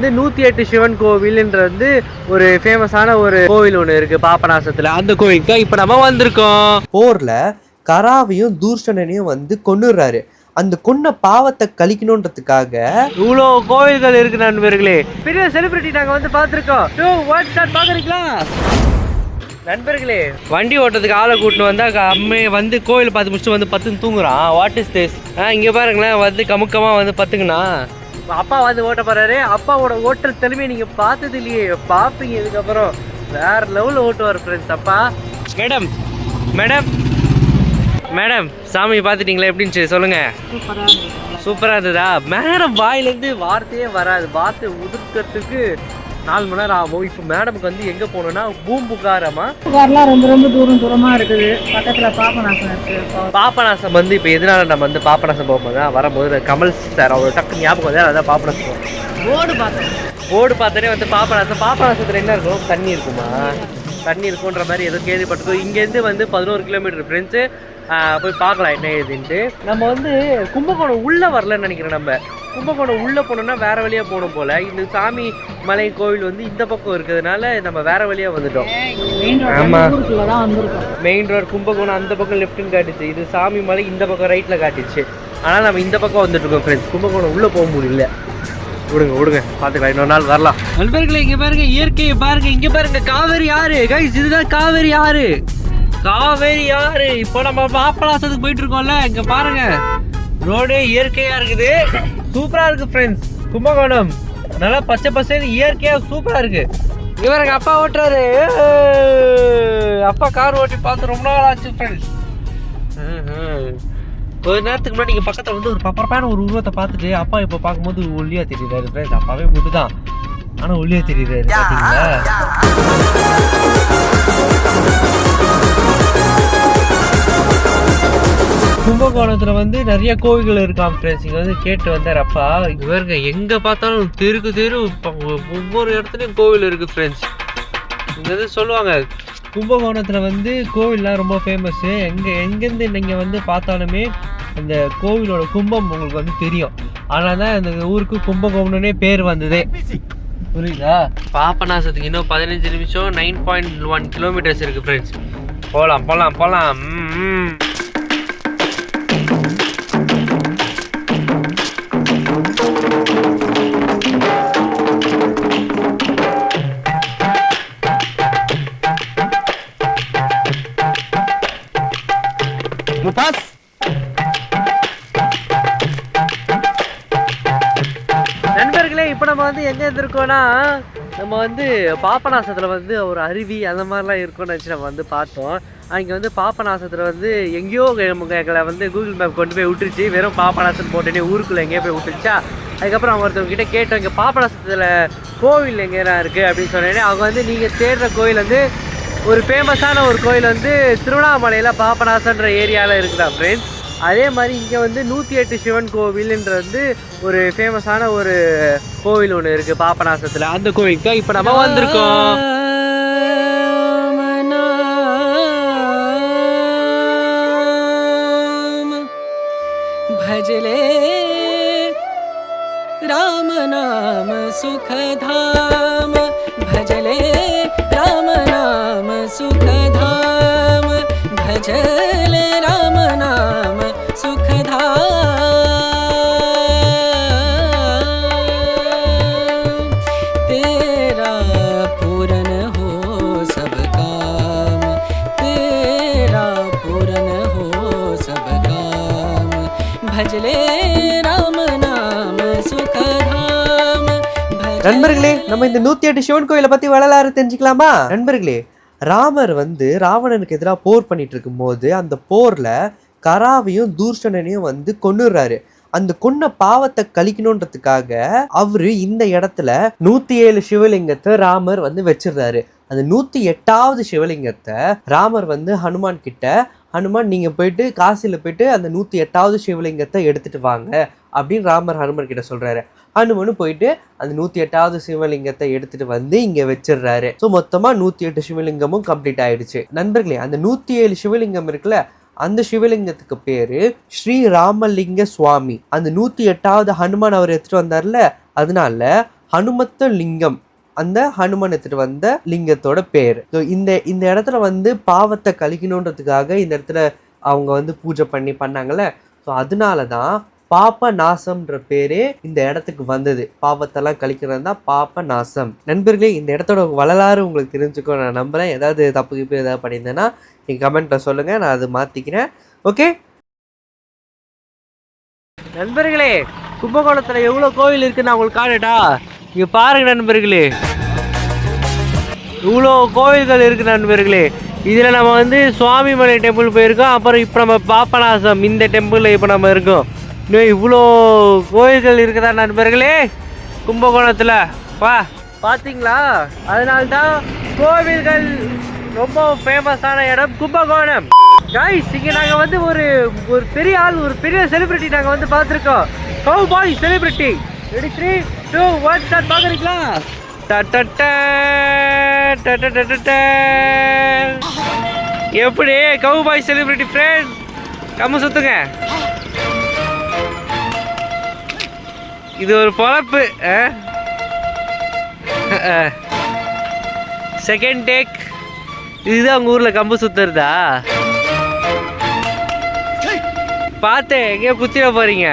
வந்து நூத்தி எட்டு சிவன் கோவில்ன்ற வந்து ஒரு ஃபேமஸான ஒரு கோவில் ஒன்று இருக்கு பாபநாசத்துல. அந்த கோவிலுக்கு இப்போ நம்ம வந்திருக்கோம். போர்ல கராவையும் தூர்ஷணனையும் வந்து கொன்னுடுறாரு. அந்த கொன்ன பாவத்தை கழிக்கணுன்றதுக்காக இவ்வளோ கோவில்கள் இருக்கு நண்பர்களே. பெரிய செலிபிரிட்டி நாங்க வந்து பார்த்துருக்கோம். டூ ஒன் ஸ்டார்ட் பாக்குறீங்களா? நண்பர்களே வண்டி ஓட்டுறதுக்கு ஆளை கூட்டின்னு வந்தா க- அம்மே வந்து கோவில் பார்த்து முடிச்சுட்டு வந்து பத்துன்னு தூங்குறான். வாட் இஸ் திஸ் ஆ இங்க பாருங்களேன் வந்து கமுக்கமா வந்து பத்துங்கண்ணா அப்பா வந்து ஓட்ட போறாரு. அப்பாவோட ஓட்டல் திறமையை நீங்க பார்த்தது இல்லையே. பார்ப்பீங்க இதுக்கப்புறம். வேற லெவலில் ஓட்டுவார் ஃப்ரெண்ட்ஸ் அப்பா. மேடம் மேடம் மேடம் சாமி பார்த்துட்டீங்களா? எப்படின்னு சொல்லி சொல்லுங்க. சூப்பரா இருந்ததா? மேடம் வாயிலேருந்து வார்த்தையே வராது. வார்த்தை உதிர்க்கிறதுக்கு நாலு மணி நேரம் ஆகும். இப்போ மேடமுக்கு வந்து எங்க போகணும்னா பூம்புகாரமா புகார்லாம் ரொம்ப ரொம்ப தூரம் தூரமா இருக்குது. பக்கத்துல பாபநாசம் இருக்கு. பா- பாபநாசம் வந்து இப்போ எதனால நம்ம வந்து பாபநாசம் போகும்போது வரும்போது கமல் சார் அவர் டக்கு ஞாபகம் வந்து அதான் பாபநாசம் போர்டு பார்த்தேன் போர்டு பார்த்தோன்னே வந்து பாபநாசம் பாபநாசத்தில் என்ன இருக்கும்? தண்ணி இருக்குமா? தண்ணி இருக்குன்ற மாதிரி ஏதோ கேள்விப்பட்டிருக்கோம். இங்கேருந்து வந்து பதினோரு கிலோமீட்டர் ஃப்ரெண்ட்ஸு போய் பார்க்கலாம் என்ன ஏதுன்ட்டு. நம்ம வந்து கும்பகோணம் உள்ளே வரலன்னு நினைக்கிறேன் நம்ம. கும்பகோணம் உள்ளே போனோம்னா வேற வழியாக போகணும் போல். இந்த சாமி மலை கோவில் வந்து இந்த பக்கம் இருக்கிறதுனால நம்ம வேற வழியாக வந்துட்டோம். மெயின் ஆமா. ரோட் ஊருக்குள்ள தான் வந்திருக்கோம் மெயின் ரோட் கும்பகோணம் அந்த பக்கம் லெஃப்ட்னு காட்டுச்சு. இது சாமி மலை இந்த பக்கம் ரைட்டில் காட்டுச்சு. ஆனால் நம்ம இந்த பக்கம் வந்துட்டு இருக்கோம் ஃப்ரெண்ட்ஸ் கும்பகோணம் உள்ளே போக முடியல. விடுங்க விடுங்க. பார்த்துக்கலாம் இன்னொரு நாள் வரலாம். நண்பர்களே இங்கே பாருங்க இயற்கையை பாருங்க. இங்கே பாருங்க காவேரி ஆறு. கைஸ் இதுதான் காவேரி ஆறு. காவேரி ஆறு. இப்போ நம்ம பாப்பலாசத்துக்கு போயிட்டு இருக்கோம்ல இங்கே பாருங்க. ரோடே இயற்கையாக இருக்குது. சூப்பராக இருக்குது ஃப்ரெண்ட்ஸ் கும்பகோணம். நல்லா பச்சை பசேன்னு சூப்பராக இருக்குது இவர் எங்கள் அப்பா ஓட்டுறாரு. அப்பா கார் ஓட்டி பார்த்து ரொம்ப நாள் ஆச்சு ஃப்ரெண்ட்ஸ் ஒரு நேரத்துக்கு முன்னாடி இங்கே பக்கத்தில் வந்து ஒரு பப்பரப்பான ஒரு உருவத்தை பார்த்துட்டு அப்பா இப்போ பார்க்கும்போது ஒல்லியா தெரியுறாரு ஃப்ரெண்ட்ஸ் அப்பாவே முட்டு தான் ஆனால் ஒல்லியா தெரியுறாரு பார்த்தீங்களா கும்பகோணத்தில் வந்து நிறைய கோவில்கள் இருக்காம் ஃப்ரெண்ட்ஸ் இங்கே வந்து கேட்டு வந்தார் அப்பா. இவருங்க எங்கே பார்த்தாலும் தெருக்கு தெரு ஒவ்வொரு இடத்துலையும் கோவில் இருக்குது ஃப்ரெண்ட்ஸ் இங்கே வந்து சொல்லுவாங்க கும்பகோணத்தில் வந்து கோவில்லாம் ரொம்ப ஃபேமஸ்ஸு எங்கே எங்கேருந்து நீங்கள் வந்து பார்த்தாலுமே அந்த கோவிலோட கும்பம் உங்களுக்கு வந்து தெரியும். ஆனால் தான் இந்த ஊருக்கு கும்பகோணம்னே பேர் வந்ததே. புரியுதா? பாபநாசத்துக்கு இன்னும் பதினஞ்சு நிமிஷம் நைன் பாயிண்ட் ஒன் கிலோமீட்டர்ஸ் இருக்குது ஃப்ரெண்ட்ஸ் போகலாம் போகலாம் போகலாம் ம் நண்பர்களே இப்போ நம்ம வந்து எங்கே இருந்திருக்கோம்னா நம்ம வந்து பாப்பநாசத்தில் வந்து ஒரு அருவி அந்த மாதிரிலாம் இருக்கும்னு நினச்சி நம்ம வந்து பார்த்தோம். அங்கே வந்து பாப்பநாசத்தில் வந்து எங்கேயோ எங்களை வந்து கூகுள் மேப் கொண்டு போய் விட்டுருச்சு. வெறும் பாப்பநாசன் போட்டுனே ஊருக்குள்ளே எங்கேயோ போய் விட்டுருச்சா? அதுக்கப்புறம் அவங்க ஒருத்தவங்ககிட்ட கேட்டோம் இங்கே பாப்பநாசத்தில் கோவில் எங்கேனா இருக்குது அப்படின்னு சொன்னேன்னே அவங்க வந்து நீங்கள் தேடுற கோயில் வந்து ஒரு ஃபேமஸான ஒரு கோயில் வந்து திருவண்ணாமலையில் பாபநாசன்ற ஏரியாவில் இருக்குதா ஃப்ரெண்ட்ஸ் அதே மாதிரி இங்கே வந்து நூற்றி எட்டு சிவன் கோவில்ன்ற வந்து ஒரு ஃபேமஸான ஒரு கோவில் ஒன்று இருக்குது பாபநாசத்தில் அந்த கோவிலுக்கு தான் இப்போ நம்ம வந்திருக்கோம் भजले राम नाम सुखधाम भजले भजले राम नाम सुखधाम तेरा पूरन हो सब काम तेरा पूरन हो सब काम भजले राम नाम सुखधाम भजले நண்பர்களே நம்ம இந்த நூத்தி எட்டு சிவன் கோயிலை பத்தி வரலாறு தெரிஞ்சுக்கலாமா நண்பர்களே ராமர் வந்து ராவணனுக்கு எதிராக போர் பண்ணிட்டு இருக்கும்போது அந்த போரில் கராவையும் தூர்ஷணனையும் வந்து கொன்னுடுறாரு. அந்த கொன்ன பாவத்தை கழிக்கணுன்றதுக்காக அவரு இந்த இடத்துல நூத்தி ஏழு சிவலிங்கத்தை ராமர் வந்து வச்சிடுறாரு. அந்த நூத்தி எட்டாவது சிவலிங்கத்தை ராமர் வந்து ஹனுமான் கிட்ட ஹனுமான் நீங்க போயிட்டு காசில போயிட்டு அந்த நூத்தி எட்டாவது சிவலிங்கத்தை எடுத்துட்டு வாங்க அப்படின்னு ராமர் ஹனுமன் கிட்ட சொல்றாரு. ஹனுமனும் போயிட்டு அந்த நூத்தி எட்டாவது சிவலிங்கத்தை எடுத்துட்டு வந்து இங்க வச்சிடுறாரு. ஸோ மொத்தமா நூத்தி எட்டு சிவலிங்கமும் கம்ப்ளீட் ஆயிடுச்சு. நண்பர்களே அந்த நூத்தி ஏழு சிவலிங்கம் இருக்குல்ல அந்த சிவலிங்கத்துக்கு பேரு ஸ்ரீ ராமலிங்க சுவாமி. அந்த நூத்தி எட்டாவது ஹனுமான் அவர் எடுத்துட்டு வந்தார்ல அதனால ஹனுமத்த லிங்கம் அந்த ஹனுமன் எடுத்துட்டு வந்த லிங்கத்தோட பேர். ஸோ இந்த இந்த இடத்துல வந்து பாவத்தை கழிக்கணுன்றதுக்காக இந்த இடத்துல அவங்க வந்து பூஜை பண்ணி பண்ணாங்கல்ல ஸோ அதனால தான் பாப்ப நாசம்ன்ற பேரே இந்த இடத்துக்கு வந்தது. பாவத்தெல்லாம் கழிக்கிறது தான் பாப்ப நாசம் நண்பர்களே இந்த இடத்தோட வரலாறு உங்களுக்கு தெரிஞ்சுக்கோ. நான் நம்புகிறேன் ஏதாவது தப்பு கிப்பு ஏதாவது பண்ணியிருந்தேன்னா நீங்கள் கமெண்ட்டில் சொல்லுங்கள் நான் அது மாற்றிக்கிறேன் ஓகே? நண்பர்களே கும்பகோணத்தில் எவ்வளோ கோவில் இருக்குன்னு நான் உங்களுக்கு காணட்டா இங்கே பாருங்க நண்பர்களே. இவ்வளோ கோவில்கள் இருக்கு நண்பர்களே. இதில் நம்ம வந்து சுவாமிமலை டெம்பிள் போயிருக்கோம். அப்புறம் இப்போ நம்ம பாப்பநாசம் இந்த டெம்பிளில் இப்போ நம்ம இருக்கோம். இன்னும் இவ்வளோ கோவில்கள் இருக்குதா நண்பர்களே? கும்பகோணத்தில். வா. பார்த்தீங்களா அதனால்தான் கோவில்கள் ரொம்ப ஃபேமஸான இடம் கும்பகோணம். காய்ஸ் இங்கே நாங்கள் வந்து ஒரு ஒரு பெரிய ஆள் ஒரு பெரிய செலிபிரிட்டி நாங்கள் வந்து பார்த்துருக்கோம். Cowboy celebrity ready three two one start பார்க்குறீங்களா எப்படி? கவு பாய் செலிபிரிட்டி ஃப்ரெண்ட் கம்ம சுத்துங்க. இது ஒரு பொழப்பு செகண்ட் டேக் இதுதான் உங்க ஊர்ல கம்பு சுத்துறதா? பார்த்தேன் எங்கேயோ குத்திட போறீங்க.